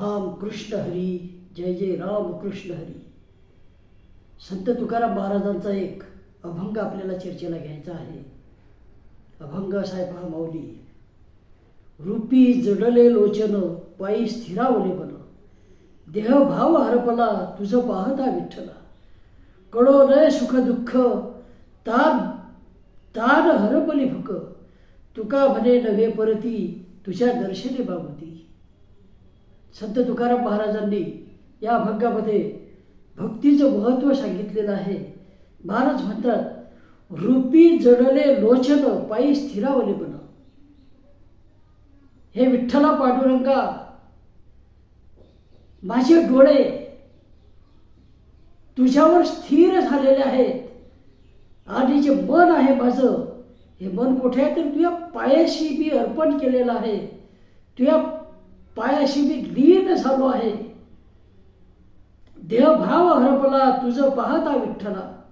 राम कृष्ण हरी जय जय राम कृष्ण हरी. संत तुकाराम महाराजांचा एक अभंग आपल्याला चर्चेला घ्यायचा आहे. अभंग साहेब हा माऊली रूपी जडले लोचन पायी स्थिरावले बन. देह भाव हरपला तुझं पाहता विठ्ठला. कळो नय सुख दुःख तान तान हरपली भुक. तुका म्हणे नव्हे परती तुझ्या दर्शने बाबती. संत तुकाराम महाराजांनी या अभंगामध्ये भक्तीचं महत्त्व सांगितलेलं आहे. महाराज म्हणतात रूपी जडले लोचन पायी स्थिरावले बन. हे विठ्ठला पांडुरंगा माझे डोळे तुझ्यावर स्थिर झालेले आहेत. आणि जे मन आहे माझं हे मन कुठे आहे? तर तुझ्या पायाशी मी अर्पण केलेलं आहे. तुझ्या पायाशी मी लीन झालो आहे. देहभाव हरपला तुझं पाहता विठ्ठला.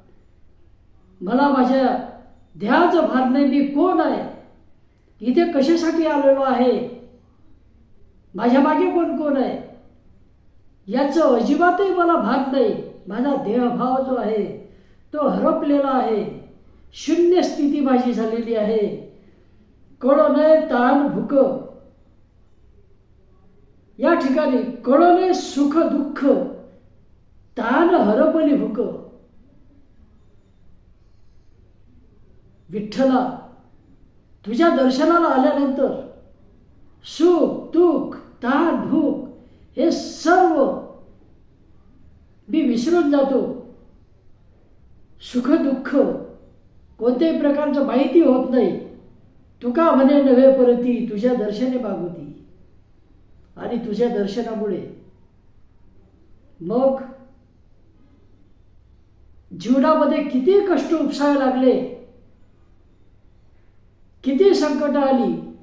मला माझ्या ध्याच भार नाही मी कोण आहे? इथे कशासाठी आलेलो आहे? माझ्या मागे कोण कोण आहे? याचं अजिबातही मला भाग नाही. माझा देहभाव जो आहे तो हरपलेला आहे. शून्य स्थिती माझी झालेली आहे. कळोने ताण भुकं. या ठिकाणी कळले सुख दुःख तान हरपली भूक. विठ्ठला तुझ्या दर्शनाला आल्यानंतर सुख दुःख ताण भूक हे सर्व मी विसरून जातो. सुख दुःख कोणत्याही प्रकारचं माहिती होत नाही. तुका म्हणे नव्हे परती? तुझ्या दर्शने बागवती आणि तुझ्या दर्शनामुळे. मग जीवनामध्ये किती कष्ट उपसावे लागले? किती संकट आली?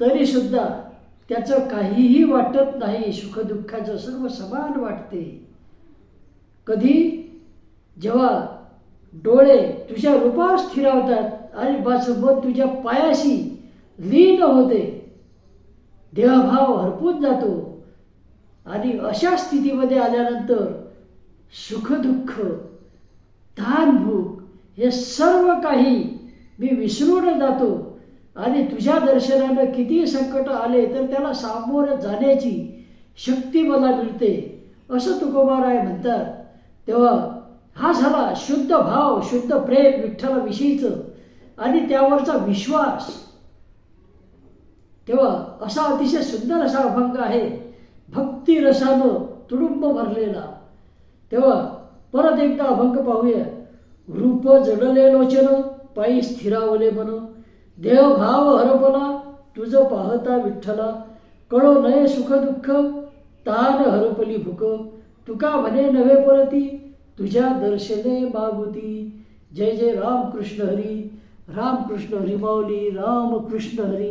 तरी सुद्धा त्याचं काहीही वाटत नाही. सुखदुःखाचं सर्व समान वाटते. कधी? जेव्हा डोळे तुझ्या रूपावर स्थिरावतात आणि बस मग तुझ्या पायाशी लीन होते. देहभाव हरपून जातो. आणि अशा स्थितीमध्ये आल्यानंतर सुखदुःख ताणभूक हे सर्व काही मी विसरून जातो. आणि तुझ्या दर्शनानं किती संकट आले तर त्याला सामोरं जाण्याची शक्ती मला मिळते असं तुकोबाराय म्हणतात. तेव्हा हा झाला शुद्ध भाव शुद्ध प्रेम विठ्ठलाविषयीचं आणि त्यावरचा विश्वास. तेव्हा असा अतिशय सुंदर असा अभंग आहे. भक्ती रसानं तुडुंब भरलेला. तेव्हा परत एकदा अभंग पाहूया. रूप जडले लोचन पायी स्थिरावले मन. देवभाव हरपला तुझं पाहता विठ्ठला. कळो नये सुख दुःख तान हरपली भुक. तुका म्हणे नव्हे परती तुझ्या दर्शने मागुती. जय जय राम कृष्ण हरी राम कृष्ण हरी माऊली राम कृष्ण हरी.